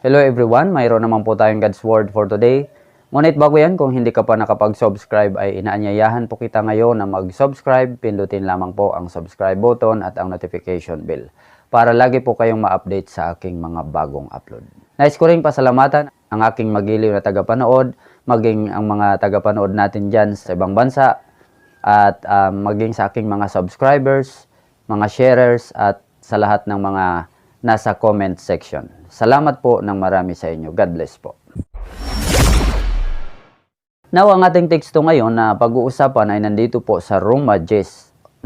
Hello everyone, mayroon naman po tayong God's Word for today. Ngunit bago yan, kung hindi ka pa nakapag-subscribe ay inaanyayahan po kita ngayon na mag-subscribe. Pindutin lamang po ang subscribe button at ang notification bell para lagi po kayong ma-update sa aking mga bagong upload. Nais ko rin pasalamatan ang aking magiliw na tagapanood, maging ang mga tagapanood natin dyan sa ibang bansa, at ah, maging sa aking mga subscribers, mga sharers, at sa lahat ng mga nasa comment section. Salamat po ng marami sa inyo. God bless po. Now, ang ating teksto ngayon na pag-uusapan ay nandito po sa Roma 10.9.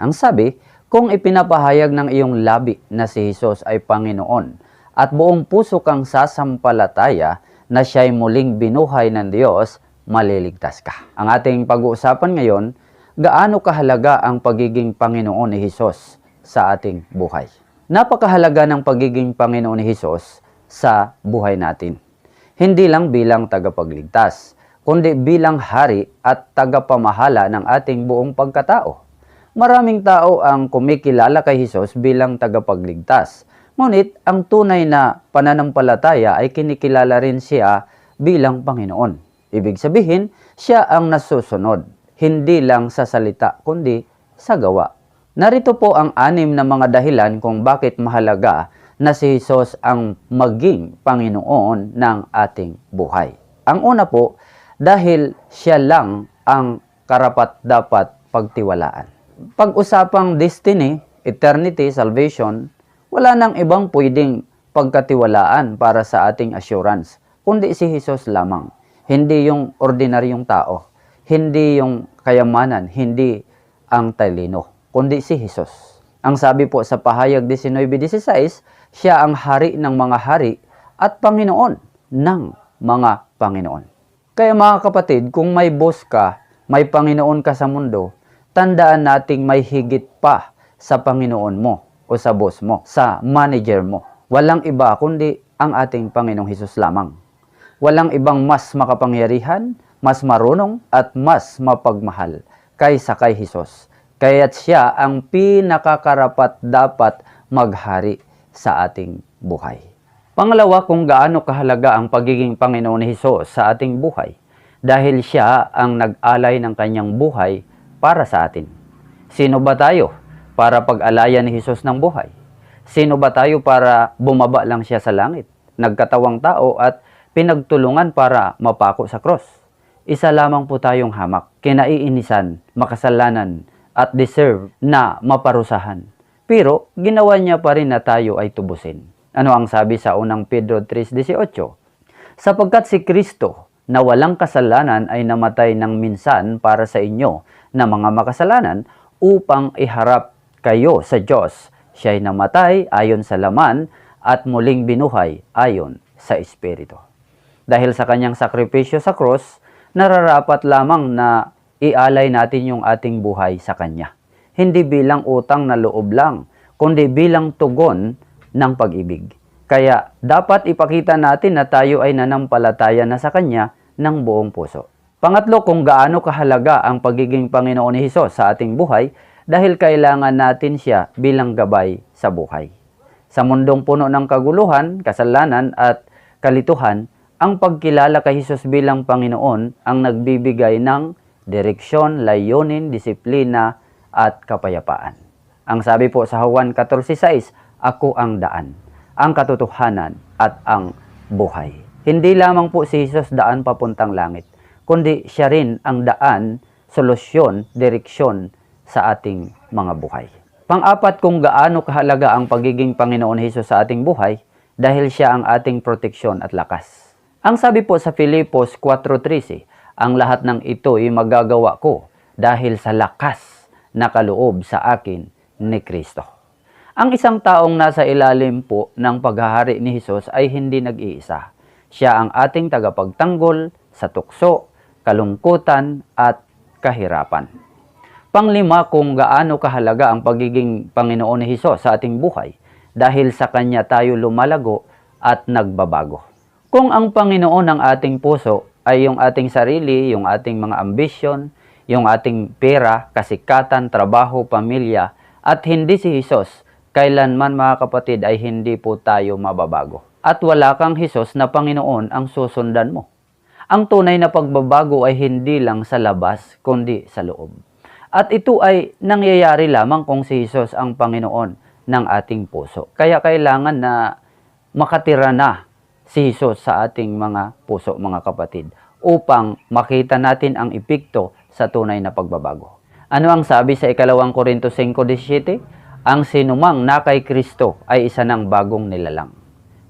Ang sabi, kung ipinapahayag ng iyong labi na si Jesus ay Panginoon at buong puso kang sasampalataya na siya'y muling binuhay ng Diyos, maliligtas ka. Ang ating pag-uusapan ngayon, gaano kahalaga ang pagiging Panginoon ni Jesus sa ating buhay. Napakahalaga ng pagiging Panginoon ni Jesus sa buhay natin. Hindi lang bilang tagapagligtas, kundi bilang hari at tagapamahala ng ating buong pagkatao. Maraming tao ang kumikilala kay Jesus bilang tagapagligtas. Ngunit ang tunay na pananampalataya ay kinikilala rin siya bilang Panginoon. Ibig sabihin, siya ang nasusunod, hindi lang sa salita kundi sa gawa. Narito po ang anim na mga dahilan kung bakit mahalaga na si Jesus ang maging Panginoon ng ating buhay. Ang una po, dahil siya lang ang karapat dapat pagtiwalaan. Pag-usapang destiny, eternity, salvation, wala nang ibang pwedeng pagkatiwalaan para sa ating assurance, kundi si Jesus lamang. Hindi yung ordinaryong tao, hindi yung kayamanan, hindi ang talino, kundi si Jesus. Ang sabi po sa pahayag 19.16, siya ang hari ng mga hari at Panginoon ng mga Panginoon. Kaya mga kapatid, kung may boss ka, may Panginoon ka sa mundo, tandaan nating may higit pa sa Panginoon mo o sa boss mo, sa manager mo. Walang iba kundi ang ating Panginoong Hesus lamang. Walang ibang mas makapangyarihan, mas marunong at mas mapagmahal kaysa kay Hesus. Kaya't siya ang pinakakarapat dapat maghari sa ating buhay. Pangalawa, kung gaano kahalaga ang pagiging Panginoon ni Hesus sa ating buhay dahil siya ang nag-alay ng kanyang buhay para sa atin. Sino ba tayo para pag-alayan ni Hesus ng buhay? Sino ba tayo para bumaba lang siya sa langit, nagkatawang tao at pinagtulungan para mapako sa cross? Isa lamang po tayong hamak, kinaiinisan, makasalanan, at deserve na maparusahan. Pero ginawa niya pa rin na tayo ay tubusin. Ano ang sabi sa unang Pedro 3.18? Sapagkat si Kristo na walang kasalanan ay namatay ng minsan para sa inyo na mga makasalanan upang iharap kayo sa Diyos. Siya ay namatay ayon sa laman at muling binuhay ayon sa Espiritu. Dahil sa kanyang sakripisyo sa cross, nararapat lamang na ialay natin yung ating buhay sa Kanya. Hindi bilang utang na loob lang, kundi bilang tugon ng pag-ibig. Kaya dapat ipakita natin na tayo ay nanampalataya na sa Kanya ng buong puso. Pangatlo, kung gaano kahalaga ang pagiging Panginoon ni Hesus sa ating buhay dahil kailangan natin siya bilang gabay sa buhay. Sa mundong puno ng kaguluhan, kasalanan at kalituhan, ang pagkilala kay Hesus bilang Panginoon ang nagbibigay ng direksyon, layunin, disiplina at kapayapaan. Ang sabi po sa Juan 14.6, Ako ang daan, ang katotohanan at ang buhay. Hindi lamang po si Jesus daan papuntang langit, kundi siya rin ang daan, solusyon, direksyon sa ating mga buhay. Pang-apat kung gaano kahalaga ang pagiging Panginoon Jesus sa ating buhay dahil siya ang ating proteksyon at lakas. Ang sabi po sa Filipos 4.13, ang lahat ng ito ay magagawa ko dahil sa lakas na kaloob sa akin ni Kristo. Ang isang taong nasa ilalim po ng paghahari ni Jesus ay hindi nag-iisa. Siya ang ating tagapagtanggol sa tukso, kalungkutan at kahirapan. Panglima kung gaano kahalaga ang pagiging Panginoon ni Jesus sa ating buhay dahil sa Kanya tayo lumalago at nagbabago. Kung ang Panginoon ng ating puso ay yung ating sarili, yung ating mga ambisyon, yung ating pera, kasikatan, trabaho, pamilya, at hindi si Jesus, kailanman mga kapatid ay hindi po tayo mababago. at wala kang Hesus na Panginoon ang susundan mo. Ang tunay na pagbabago ay hindi lang sa labas, kundi sa loob. At ito ay nangyayari lamang kung si Jesus ang Panginoon ng ating puso. Kaya kailangan na makatira na si Jesus sa ating mga puso, mga kapatid, upang makita natin ang epekto sa tunay na pagbabago. Ano ang sabi sa ikalawang Korinto 5.17? Ang sinumang na kay Kristo ay isa ng bagong nilalang.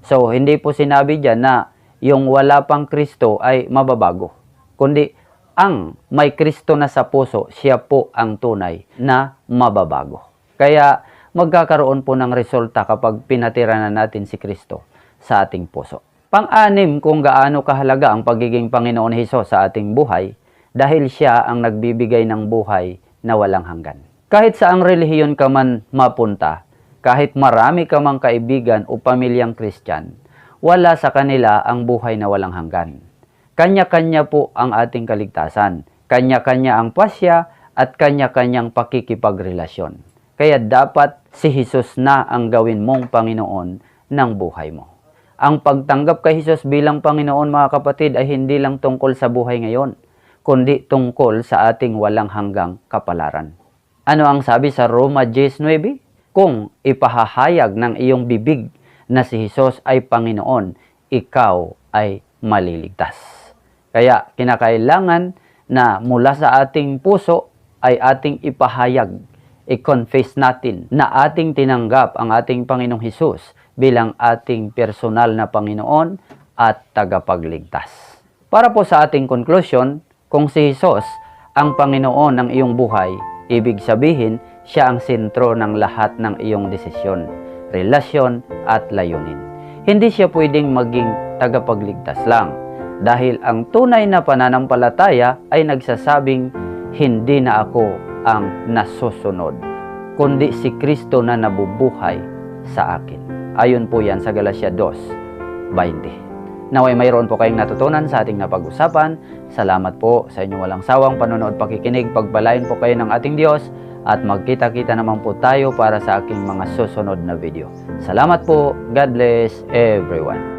So, hindi po sinabi dyan na yung wala pang Kristo ay mababago. Kundi, ang may Kristo na sa puso, siya po ang tunay na mababago. Kaya, magkakaroon po ng resulta kapag pinatira na natin si Kristo sa ating puso. Pang-anim kung gaano kahalaga ang pagiging Panginoon Hesus sa ating buhay dahil siya ang nagbibigay ng buhay na walang hanggan. Kahit sa ang relihiyon ka man mapunta, kahit marami ka mang kaibigan o pamilyang Kristyan, wala sa kanila ang buhay na walang hanggan. Kanya-kanya po ang ating kaligtasan. Kanya-kanya ang pasya at kanya-kanyang pakikipagrelasyon. Kaya dapat si Jesus na ang gawin mong Panginoon ng buhay mo. Ang pagtanggap kay Jesus bilang Panginoon mga kapatid ay hindi lang tungkol sa buhay ngayon, kundi tungkol sa ating walang hanggang kapalaran. Ano ang sabi sa Roma 10.9? Kung ipahahayag ng iyong bibig na si Jesus ay Panginoon, ikaw ay maliligtas. Kaya kinakailangan na mula sa ating puso ay ating ipahayag, i-confess natin na ating tinanggap ang ating Panginoong Hesus bilang ating personal na Panginoon at tagapagligtas. Para po sa ating conclusion, kung si Jesus ang Panginoon ng iyong buhay, ibig sabihin siya ang sentro ng lahat ng iyong desisyon, relasyon at layunin. Hindi siya pwedeng maging tagapagligtas lang dahil ang tunay na pananampalataya ay nagsasabing hindi na ako ang nasusunod, kundi si Kristo na nabubuhay sa akin. Ayon po yan sa Galatia 2.20. Naway mayroon po kayong natutunan sa ating napag-usapan. Salamat po sa inyong walang sawang panonood pakikinig. Pagbalain po kayo ng ating Diyos at magkita-kita naman po tayo para sa aking mga susunod na video. Salamat po. God bless everyone.